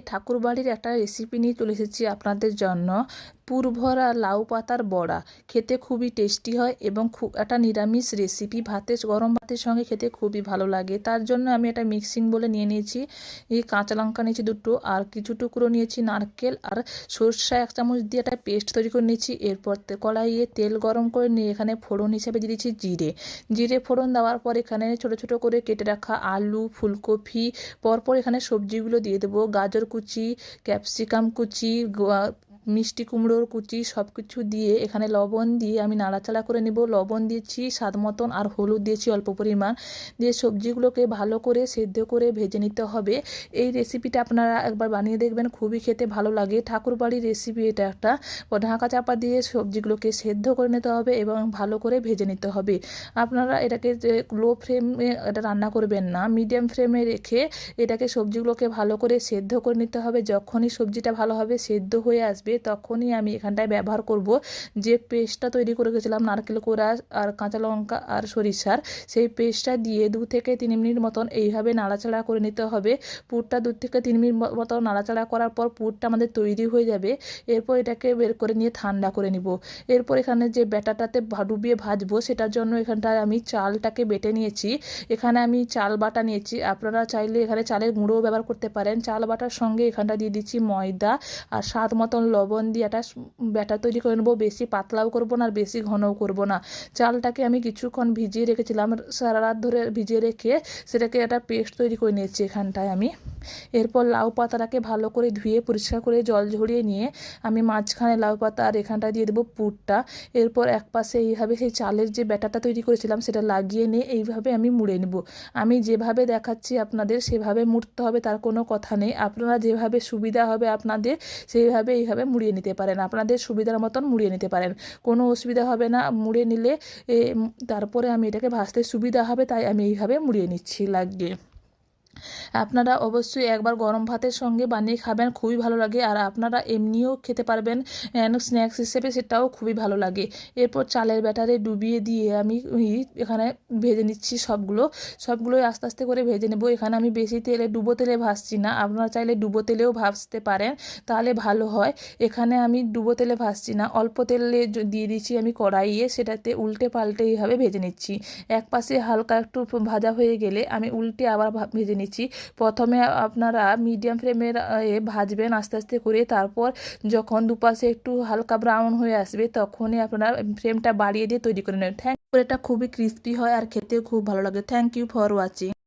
ঠাকুরবাড়ির একটা রেসিপি নিয়ে চলে এসেছি আপনাদের জন্য। পুরভরা লাউ পাতার বড়া। খেতে খুবই টেস্টি হয় এবং খুব একটা নিরামিষ রেসিপি ভাতে গরম ভাতের সঙ্গে খেতে খুবই ভালো লাগে। তার জন্য আমি একটা মিক্সিং বলে নিয়ে নিয়েছি। কাঁচা লঙ্কা নিয়েছি দুটো, আর কিছু টুকরো নিয়েছি নারকেল আর সর্ষে এক চামচ দিয়ে একটা পেস্ট তৈরি করে নিয়েছি। এরপর কড়াইয়ে তেল গরম করে নিয়ে এখানে ফোড়ন হিসেবে দিয়ে দিয়েছি জিরে। জিরে ফোড়ন দেওয়ার পর এখানে ছোট ছোট করে কেটে রাখা আলু, ফুলকপি, পরপর এখানে সবজিগুলো দিয়ে দেবো। গাজর কুচি ক্যাপসিকাম কুচি মিষ্টি কুমড়োর কুচি সব কিছু দিয়ে এখানে লবণ দিয়ে আমি নাড়াচাড়া করে নেব। লবণ দিয়েছি স্বাদ মতন, আর হলুদ দিয়েছি অল্প পরিমাণ। দিয়ে সবজিগুলোকে ভালো করে সেদ্ধ করে ভেজে নিতে হবে, এই রেসিপিটা আপনারা একবার বানিয়ে দেখবেন, খুবই খেতে ভালো লাগে। ঠাকুরবাড়ির রেসিপি এটা একটা। ঢাকা চাপা দিয়ে সবজিগুলোকে সেদ্ধ করে নিতে হবে এবং ভালো করে ভেজে নিতে হবে। আপনারা এটাকে লো ফ্লেমে এটা রান্না করবেন না, মিডিয়াম ফ্লেমে রেখে এটাকে সবজিগুলোকে ভালো করে সেদ্ধ করে নিতে হবে। যখনই সবজিটা ভালোভাবে সেদ্ধ হয়ে আসবে। তখনই আমি এখানটায় ব্যবহার করব। যে পেস্টটা তৈরি করে গেছিলাম নারকেল কোড়া আর কাঁচা লঙ্কা আর সরিষার, সেই পেস্টটা দিয়ে দু থেকে তিন মিনিট মতন এইভাবে নাড়াচাড়া করে নিতে হবে। পুরটা দু থেকে তিন মিনিট ম- মতো নাড়াচাড়া করার পর পুরটা আমাদের তৈরি হয়ে যাবে। এরপর এটাকে বের করে নিয়ে ঠান্ডা করে নিব। এরপর এখানে যে ব্যাটাটাতে ডুবিয়ে ভাজবো, সেটার জন্য এখানটায় আমি চালটাকে বেটে নিয়েছি। এখানে আমি চাল বাটা নিয়েছি। আপনারা চাইলে এখানে চালের গুঁড়োও ব্যবহার করতে পারেন। চাল বাটার সঙ্গে এখানটা দিয়ে দিচ্ছি ময়দা আর স্বাদ মতন লবণ। দিয়ে একটা ব্যাটার তৈরি করে নেব, বেশি পাতলাও করব না আর বেশি ঘনও করব না। চালটাকে আমি কিছুক্ষণ ভিজিয়ে রেখেছিলাম, সারা রাত ধরে ভিজিয়ে রেখে সেটাকে একটা পেস্ট তৈরি করে নিয়েছি এখানটায় আমি। এরপর লাউ পাতাটাকে ভালো করে ধুয়ে, পরিষ্কার করে জল ঝরিয়ে নিয়ে আমি মাঝখানে লাউ পাতা আর এখানটা দিয়ে দেবো পুরটা। এরপর এক পাশে এইভাবে সেই চালের যে ব্যাটারটা তৈরি করেছিলাম সেটা লাগিয়ে নিয়ে এইভাবে আমি মুড়ে নেব। আমি যেভাবে দেখাচ্ছি আপনাদের সেভাবে মুড়তে হবে, তার কোনো কথা নেই। আপনারা যেভাবে সুবিধা হবে আপনাদের, সেইভাবে এইভাবে মুড়িয়ে নিতে পারেন। আপনাদের সুবিধার মতন মুড়িয়ে নিতে পারেন। কোনো অসুবিধা হবে না মুড়ে নিলে তারপরে আমি এটাকে ভাজতে সুবিধা হবে, তাই আমি এইভাবে মুড়িয়ে নিচ্ছি, লাগিয়ে। আপনারা অবশ্যই একবার গরম ভাতের সঙ্গে বানিয়ে খাবেন, খুবই ভালো লাগে। আর আপনারা এমনিও খেতে পারবেন স্ন্যাক্স হিসেবে সেটাও খুবই ভালো লাগে। এরপর চালের ব্যাটারে ডুবিয়ে দিয়ে আমি এখানে ভেজে নিচ্ছি সবগুলো। সবগুলোই আস্তে আস্তে করে ভেজে নেব। এখানে আমি বেশি তেলে, ডুবো তেলে ভাজছি না। আপনারা চাইলে ডুবো তেলেও ভাজতে পারেন, তাহলে ভালো হয়। এখানে আমি ডুবো তেলে ভাজছি না। অল্প তেলে দিয়ে দিচ্ছি আমি কড়াইয়ে। সেটাতে উল্টে পাল্টে এইভাবে ভেজে নিচ্ছি। এক পাশে হালকা একটু ভাজা হয়ে গেলে আমি উল্টে আবার ভেজে নিচ্ছি। প্রথমে আপনারা মিডিয়াম ফ্লেমের ভাজবেন আস্তে আস্তে করে। তারপর যখন দুপাশে একটু হালকা ব্রাউন হয়ে আসবে, তখনই আপনারা ফ্রেমটা বাড়িয়ে দিয়ে তৈরি করে নেবেন। থ্যাংক এটা খুবই ক্রিস্পি হয় আর খেতেও খুব ভালো লাগে। Thank you for watching